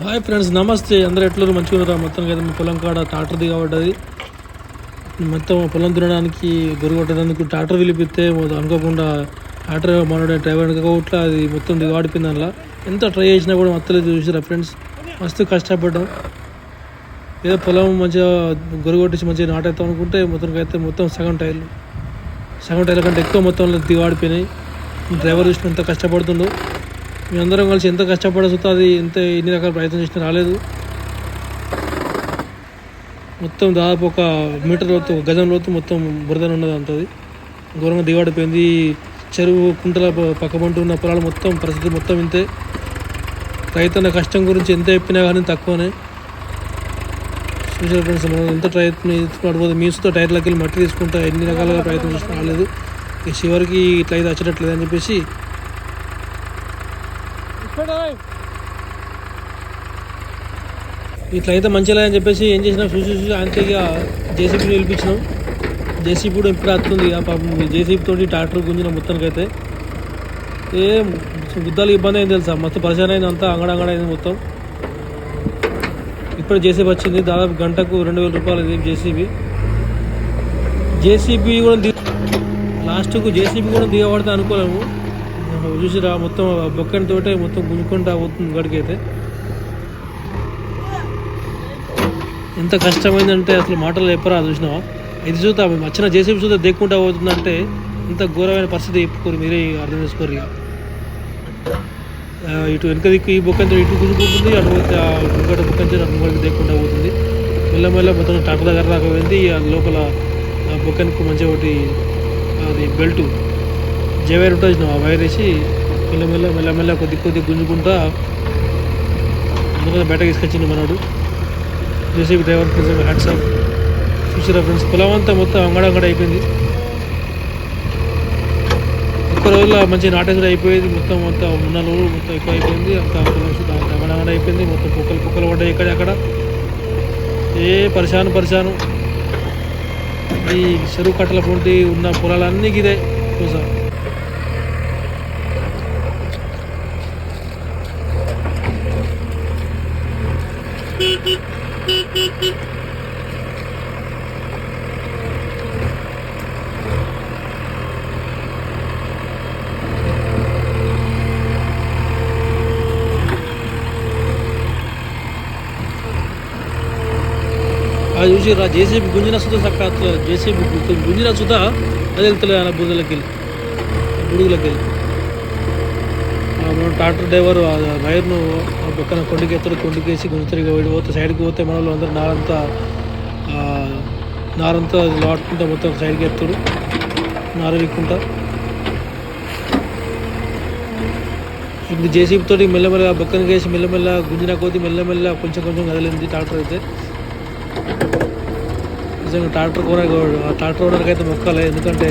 Hi friends నమస్తే. అందరు ఎట్లరు మంచిగా మొత్తం కదా మీ పొలం కాడ ట్రాక్టర్ కాబట్టి మొత్తం పొలం తినడానికి గొరుగొట్టేందుకు ట్రాక్టర్ పిలిపిస్తే అనుకోకుండా ట్రాక్టర్ మనోడే డ్రైవర్ అనుకోవట్లా అది మొత్తం దిగబడిపోయింది అందులో ఎంత ట్రై చేసినా కూడా మొత్తం చూసారా ఫ్రెండ్స్ మస్తు కష్టపడ్డాం. ఏదో పొలం మంచిగా గొరుగొట్టేసి మంచిగా నాటేస్తాం అనుకుంటే మొత్తం అయితే మొత్తం సగం టైర్లు. సగం టైర్ల కంటే ఎక్కువ మొత్తంలో దిగబడిపోయినాయి డ్రైవర్ చూసిన ఎంత కష్టపడుతుండో. మీ అందరం కలిసి ఎంత కష్టపడచ్చు అది ఎంత ఎన్ని రకాల ప్రయత్నం చేసినా రాలేదు. మొత్తం దాదాపు ఒక మీటర్ లోతు గజం లోతు మొత్తం బురదన ఉన్నది అంతది ఘోరంగా దిగబడిపోయింది చెరువు కుంటల పక్కబంటు ఉన్న పొలాలు మొత్తం పరిస్థితి మొత్తం ఇంతే. రైతన్న కష్టం గురించి ఎంత చెప్పినా కానీ తక్కువనే. చూసారు ఫ్రెండ్స్ మనం ఎంత ప్రయత్నం పడిపోతే మీసుతో టైర్లకి వెళ్ళి మట్టి తీసుకుంటా ఎన్ని రకాలుగా ప్రయత్నం చేసినా రాలేదు ఈ చివరికి ఇట్లా అయితే వచ్చేటట్లేదు అని చెప్పేసి. ఇట్లా అయితే మంచిగా అని చెప్పేసి ఏం చేసినా? చూసి చూసి ఆయనకి ఇక జేసీబీ పిలిపించినాం. జేసీబీ కూడా ఇప్పుడు వస్తుంది ఇక పాపం జేసీబీ తోటి ట్రాక్టర్ గుంజిన మొత్తానికి అయితే ఏ గుద్దాలు ఇబ్బంది అయింది తెలుసా? మొత్తం పరిచయం అయింది అంతా అంగడ అంగడ అయింది మొత్తం. ఇప్పుడు జేసీబీ వచ్చింది దాదాపు గంటకు రెండు వేల రూపాయలు ఇది జేసీబీ. జేసీబీ కూడా దిగ లాస్ట్కు జేసీబీ కూడా దిగబడితే అనుకోలేము. చూసిరా మొత్తం బొక్కని తోటే మొత్తం గుంజుకుంటా పోతుంది గడికైతే ఎంత కష్టమైందంటే అసలు మాటలు చెప్పరా చూసినావా? ఇది చూద్దా వచ్చిన జేసీబీ చూద్దాం దేక్కుంటా పోతుందంటే ఇంత ఘోరమైన పరిస్థితి చెప్పుకోరు మీరే అర్థం చేసుకోరు ఇక. ఇటు వెనక దిక్కు ఈ బొక్క ఇటు గుంజుకుంటుంది అటు ఆ ఇంకోటి బొక్కంతో అటు ఇంకోటి పోతుంది. మెల్లమెల్ల మొత్తం ట్రాక్టర్ దగ్గర దాకా పోయింది ఆ లోపల ఆ బొక్కనికి మంచిగా ఒకటి అది బెల్ట్ జే వైర్ ఉంటుంది ఆ వైర్ వేసి మెల్లమెల్ల మెల్లమెల్ల కొద్ది కొద్ది గుంజుకుంటా అందుకని బయటకు తీసుకొచ్చింది మనోడు. జేసీబీ డ్రైవర్ నిజంగా హ్యాట్స్ ఆఫ్. చూసారా ఫ్రెండ్స్ పొలం అంతా మొత్తం అంగడ అయిపోయింది. ఒక్క రోజులో మంచి నాటేసుడు అయిపోయింది. మొత్తం మొత్తం ఉన్న మొత్తం ఎక్కువ అయిపోయింది. అంత అంగడంగడ అయిపోయింది. మొత్తం కుక్కలు పొక్కలు పడ్డాయి ఇక్కడ అక్కడ. ఏ పరిశాను పరిశాను. ఈ చెరువు కట్టల పొంటి ఉన్న పొలాలన్నీ ఇదే. చూసా. అది చూసి రా జేసీబీ గుంజిన సుధా సక్క జేసీబీ గుంజిన సుధా అది వెళ్తలే ఆయన బురదలకి వెళ్ళి బుడుగులకి వెళ్ళి ట్రాక్టర్ డ్రైవర్ ఆ వైర్ను ఆ పక్కన కొండకి ఎత్తడు కొండకేసి గుంజుతరిగా గుంజుతారు వెళ్ళి పోతే సైడ్కి పోతే మన వాళ్ళు అందరూ నారంతా నారంతా లాటుకుంటా మొత్తం సైడ్కి ఎత్తుడు నార ఇంకా ఇప్పుడు జేసీబీ తోటి మెల్లమెల్లగా బొక్కనికి వేసి మెల్లమెల్ల గుంజిన కోతి మెల్లమెల్ల కొంచెం కొంచెం కదిలింది ట్రాక్టర్ అయితే. నిజంగా ట్రాక్టర్ కూడా ఆ ట్రాక్టర్ ఓనర్కి అయితే మొక్కలే. ఎందుకంటే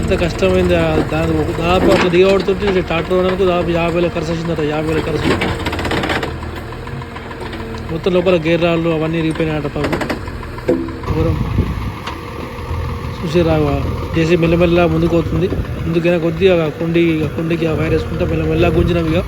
ఎంత కష్టమైంది దాని దాదాపు అట్లా దిగబడుతుంటే ట్రాక్టర్ ఓనర్కు దాదాపు యాభై వేల ఖర్చు వచ్చిందట. యాభై వేల ఖర్చు. మొత్తం లోపల గేర్ రాళ్ళు అవన్నీ ఇరిగిపోయినాయట పాపం. దూరం చూసి రా చేసి మెల్లమెల్ల ముందుకు అవుతుంది ముందుకైనా కొద్దిగా కొండి కొండికి ఆ వైర్ వేసుకుంటా మెల్లమెల్ల గుంజినాం ఇక.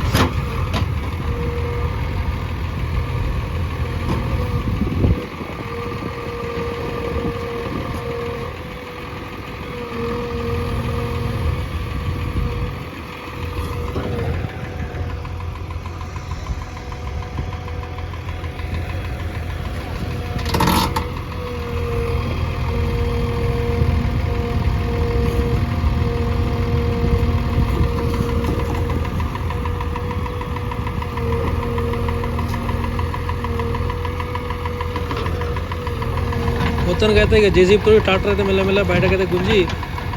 మొత్తానికి అయితే ఇక జేసీబీతో ట్రాక్టర్ అయితే మెల్లమెల్ల బయటకైతే గుంజి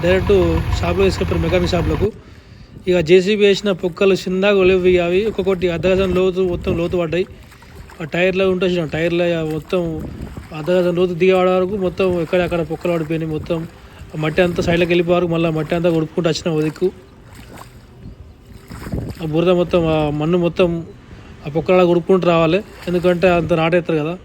డైరెక్ట్ షాప్లో తీసుకెళ్తారు మెకానిక్ షాప్లకు. ఇక జేసీబీ వేసిన పొక్కలు చిన్నగా ఒలివి ఇక అవి ఒక్కొక్కటి అర్ధగజం లోతు మొత్తం లోతు పడ్డాయి. ఆ టైర్లో ఉంటే చూడండి టైర్లో మొత్తం అర్ధగజం లోతు దిగేవాడ వరకు మొత్తం ఎక్కడెక్కడ పొక్కలు పడిపోయినాయి మొత్తం. ఆ మట్టి అంతా సైడ్లోకి వెళ్ళిపోయారు మళ్ళీ మట్టి అంతా కొడుకుంటూ వచ్చిన దిక్కు. ఆ బురద మొత్తం ఆ మన్ను మొత్తం ఆ పొక్కలా కొడుకుంటూ రావాలి. ఎందుకంటే అంత నాటేస్తారు కదా.